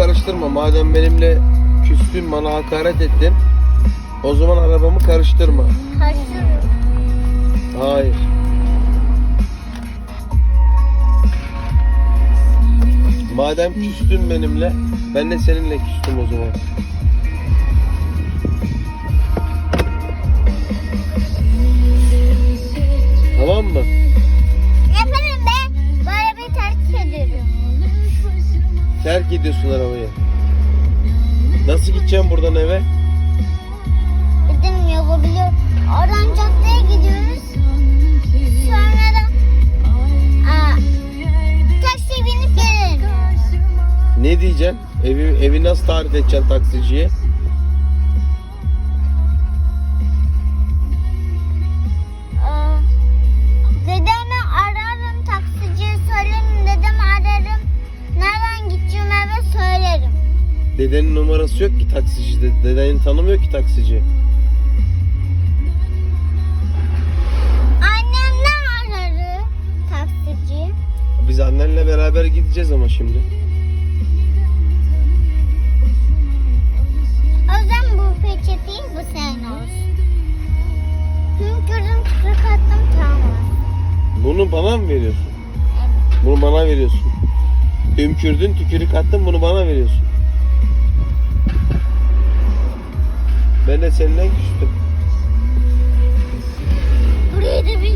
karıştırma. Madem benimle küstün bana hakaret ettin. O zaman arabamı karıştırma. Karıştırıyorum. Hayır. Madem küstün benimle, ben de seninle küstüm o zaman. Terk ediyorsun arabayı. Nasıl gideceğim buradan eve? Yolu biliyorum. Oradan caddeye gidiyoruz. Sonra da aa, taksiye binip gelirim. Ne diyeceksin? Evi, evi nasıl tarif edeceksin taksiciye? Dedenin numarası yok ki taksici. De- Dedeni tanımıyor ki taksici. Annem ne ararı taksiciyi? Biz annenle beraber gideceğiz ama şimdi. O zaman bu peçeteyi bu senin olsun. Hünkürüm kırık attım tamam. Bunu bana mı veriyorsun? Evet. Bunu bana veriyorsun. Hümkürdün, tükürük attın, bunu bana veriyorsun. Ben de seninle küstüm. Burayı da bilmiyorum.